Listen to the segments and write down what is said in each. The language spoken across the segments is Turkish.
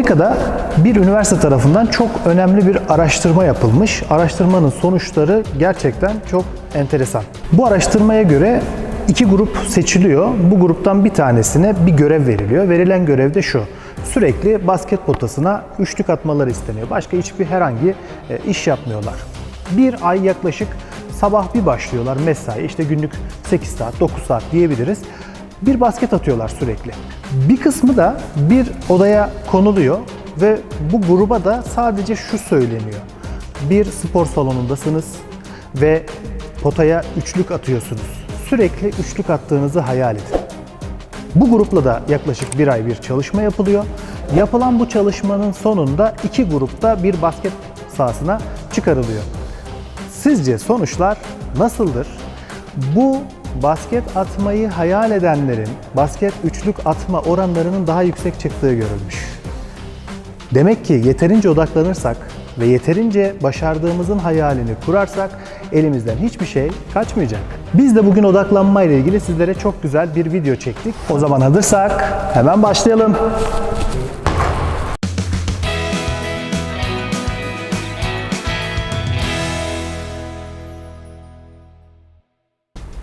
Amerika'da bir üniversite tarafından çok önemli bir araştırma yapılmış. Araştırmanın sonuçları gerçekten çok enteresan. Bu araştırmaya göre iki grup seçiliyor. Bu gruptan bir tanesine bir görev veriliyor. Verilen görev de şu. Sürekli basket potasına üçlük atmaları isteniyor. Başka hiçbir herhangi e, iş yapmıyorlar. Bir ay yaklaşık sabah bir başlıyorlar mesai. İşte günlük 8 saat, 9 saat diyebiliriz. Bir basket atıyorlar sürekli. Bir kısmı da bir odaya konuluyor ve bu gruba da sadece şu söyleniyor. Bir spor salonundasınız ve potaya üçlük atıyorsunuz. Sürekli üçlük attığınızı hayal edin. Bu grupla da yaklaşık bir ay bir çalışma yapılıyor. Yapılan bu çalışmanın sonunda iki grupta bir basket sahasına çıkarılıyor. Sizce sonuçlar nasıldır? Bu basket atmayı hayal edenlerin basket üçlük atma oranlarının daha yüksek çıktığı görülmüş. Demek ki yeterince odaklanırsak ve yeterince başardığımızın hayalini kurarsak elimizden hiçbir şey kaçmayacak. Biz de bugün odaklanma ile ilgili sizlere çok güzel bir video çektik. O zaman hazırsak hemen başlayalım.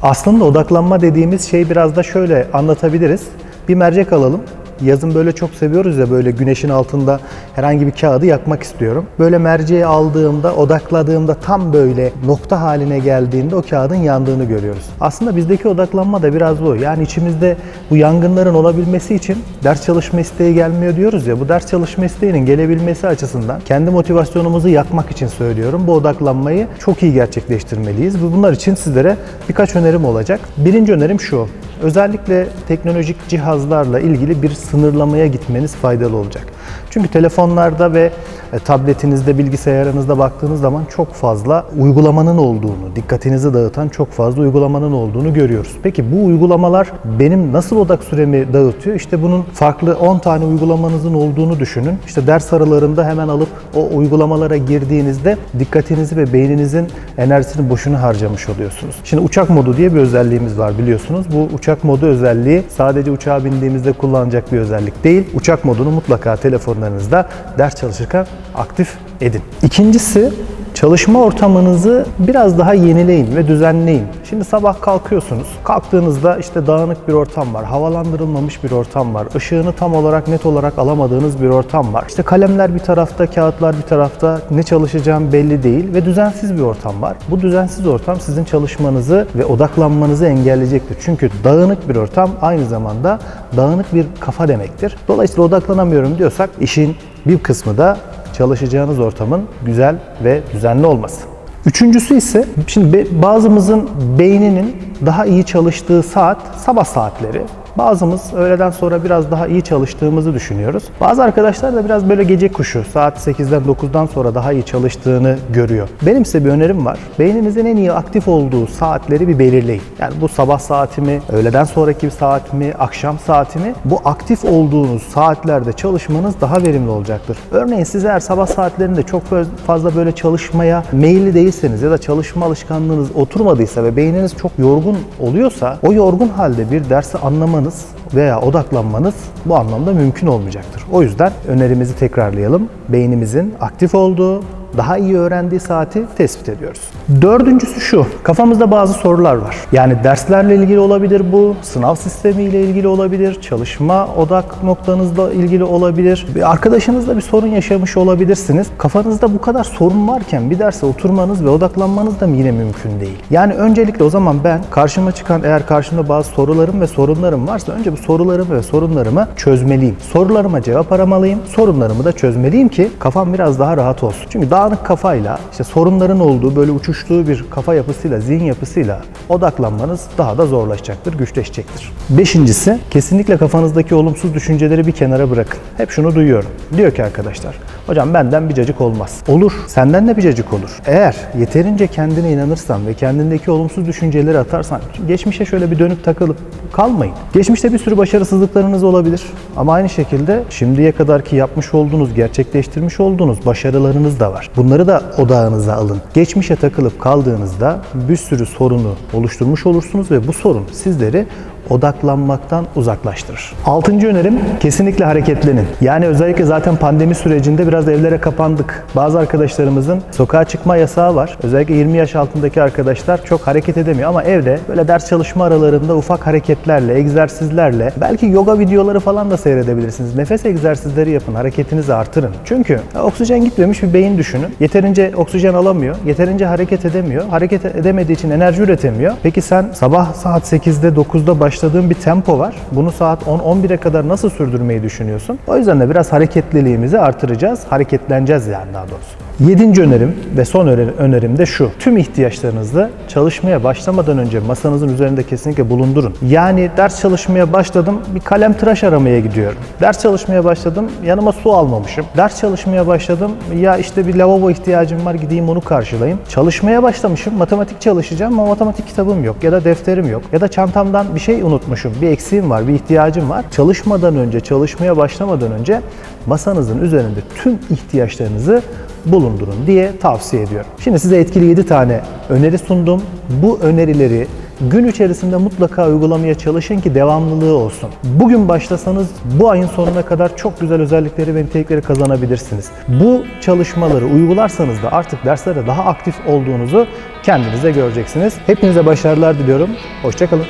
Aslında odaklanma dediğimiz şey biraz da şöyle anlatabiliriz. Bir mercek alalım. Yazın böyle çok seviyoruz ya böyle güneşin altında herhangi bir kağıdı yakmak istiyorum. Böyle merceği aldığımda, odakladığımda tam böyle nokta haline geldiğinde o kağıdın yandığını görüyoruz. Aslında bizdeki odaklanma da biraz bu. Yani içimizde bu yangınların olabilmesi için ders çalışma isteği gelmiyor diyoruz ya. Bu ders çalışma isteğinin gelebilmesi açısından kendi motivasyonumuzu yakmak için söylüyorum. Bu odaklanmayı çok iyi gerçekleştirmeliyiz. Bunlar için sizlere birkaç önerim olacak. Birinci önerim şu. Özellikle teknolojik cihazlarla ilgili bir sınırlamaya gitmeniz faydalı olacak. Çünkü telefonlarda ve e, tabletinizde, bilgisayarınızda baktığınız zaman çok fazla uygulamanın olduğunu, dikkatinizi dağıtan çok fazla uygulamanın olduğunu görüyoruz. Peki bu uygulamalar benim nasıl odak süremi dağıtıyor? İşte bunun farklı 10 tane uygulamanızın olduğunu düşünün. İşte ders aralarında hemen alıp o uygulamalara girdiğinizde dikkatinizi ve beyninizin enerjisini boşuna harcamış oluyorsunuz. Şimdi uçak modu diye bir özelliğimiz var biliyorsunuz. Bu uçak modu özelliği sadece uçağa bindiğimizde kullanacak bir özellik değil. Uçak modunu mutlaka telefonlarınızda ders çalışırken aktif edin. İkincisi Çalışma ortamınızı biraz daha yenileyin ve düzenleyin. Şimdi sabah kalkıyorsunuz. Kalktığınızda işte dağınık bir ortam var, havalandırılmamış bir ortam var, ışığını tam olarak net olarak alamadığınız bir ortam var. İşte kalemler bir tarafta, kağıtlar bir tarafta, ne çalışacağım belli değil ve düzensiz bir ortam var. Bu düzensiz ortam sizin çalışmanızı ve odaklanmanızı engelleyecektir. Çünkü dağınık bir ortam aynı zamanda dağınık bir kafa demektir. Dolayısıyla odaklanamıyorum diyorsak işin bir kısmı da çalışacağınız ortamın güzel ve düzenli olması. Üçüncüsü ise şimdi bazımızın beyninin daha iyi çalıştığı saat sabah saatleri. Bazımız öğleden sonra biraz daha iyi çalıştığımızı düşünüyoruz. Bazı arkadaşlar da biraz böyle gece kuşu saat 8'den 9'dan sonra daha iyi çalıştığını görüyor. Benim size bir önerim var. Beyninizin en iyi aktif olduğu saatleri bir belirleyin. Yani bu sabah saati mi, öğleden sonraki bir saat mi, akşam saati mi? Bu aktif olduğunuz saatlerde çalışmanız daha verimli olacaktır. Örneğin siz eğer sabah saatlerinde çok fazla böyle çalışmaya meyilli değilseniz ya da çalışma alışkanlığınız oturmadıysa ve beyniniz çok yorgun oluyorsa o yorgun halde bir dersi anlamanız veya odaklanmanız bu anlamda mümkün olmayacaktır. O yüzden önerimizi tekrarlayalım. Beynimizin aktif olduğu, daha iyi öğrendiği saati tespit ediyoruz. Dördüncüsü şu, kafamızda bazı sorular var. Yani derslerle ilgili olabilir bu, sınav sistemiyle ilgili olabilir, çalışma odak noktanızla ilgili olabilir. Bir arkadaşınızla bir sorun yaşamış olabilirsiniz. Kafanızda bu kadar sorun varken bir derse oturmanız ve odaklanmanız da yine mümkün değil. Yani öncelikle o zaman ben karşıma çıkan eğer karşımda bazı sorularım ve sorunlarım varsa önce bu sorularımı ve sorunlarımı çözmeliyim. Sorularıma cevap aramalıyım, sorunlarımı da çözmeliyim ki kafam biraz daha rahat olsun. Çünkü dağınık kafayla işte sorunların olduğu böyle uçuştuğu bir kafa yapısıyla, zihin yapısıyla odaklanmanız daha da zorlaşacaktır, güçleşecektir. Beşincisi kesinlikle kafanızdaki olumsuz düşünceleri bir kenara bırakın. Hep şunu duyuyorum. Diyor ki arkadaşlar, hocam benden bir cacık olmaz. Olur, senden de bir cacık olur. Eğer yeterince kendine inanırsan ve kendindeki olumsuz düşünceleri atarsan, geçmişe şöyle bir dönüp takılıp kalmayın. Geçmişte bir sürü başarısızlıklarınız olabilir ama aynı şekilde şimdiye kadarki yapmış olduğunuz, gerçekleştirmiş olduğunuz başarılarınız da var. Bunları da odağınıza alın. Geçmişe takılıp kaldığınızda bir sürü sorunu oluşturmuş olursunuz ve bu sorun sizleri odaklanmaktan uzaklaştırır. Altıncı önerim kesinlikle hareketlenin. Yani özellikle zaten pandemi sürecinde biraz evlere kapandık. Bazı arkadaşlarımızın sokağa çıkma yasağı var. Özellikle 20 yaş altındaki arkadaşlar çok hareket edemiyor ama evde böyle ders çalışma aralarında ufak hareketlerle, egzersizlerle belki yoga videoları falan da seyredebilirsiniz. Nefes egzersizleri yapın, hareketinizi artırın. Çünkü oksijen gitmemiş bir beyin düşünün. Yeterince oksijen alamıyor, yeterince hareket edemiyor. Hareket edemediği için enerji üretemiyor. Peki sen sabah saat 8'de 9'da başladığın bir tempo var. Bunu saat 10-11'e kadar nasıl sürdürmeyi düşünüyorsun? O yüzden de biraz hareketliliğimizi artıracağız. Hareketleneceğiz yani daha doğrusu. Yedinci önerim ve son öner- önerim de şu. Tüm ihtiyaçlarınızı çalışmaya başlamadan önce masanızın üzerinde kesinlikle bulundurun. Yani ders çalışmaya başladım, bir kalem tıraş aramaya gidiyorum. Ders çalışmaya başladım, yanıma su almamışım. Ders çalışmaya başladım, ya işte bir lavabo ihtiyacım var, gideyim onu karşılayayım. Çalışmaya başlamışım, matematik çalışacağım ama matematik kitabım yok ya da defterim yok ya da çantamdan bir şey unutmuşum, bir eksiğim var, bir ihtiyacım var. Çalışmadan önce, çalışmaya başlamadan önce masanızın üzerinde tüm ihtiyaçlarınızı bulundurun diye tavsiye ediyorum. Şimdi size etkili 7 tane öneri sundum. Bu önerileri gün içerisinde mutlaka uygulamaya çalışın ki devamlılığı olsun. Bugün başlasanız bu ayın sonuna kadar çok güzel özellikleri ve nitelikleri kazanabilirsiniz. Bu çalışmaları uygularsanız da artık derslere daha aktif olduğunuzu kendinize göreceksiniz. Hepinize başarılar diliyorum. Hoşçakalın.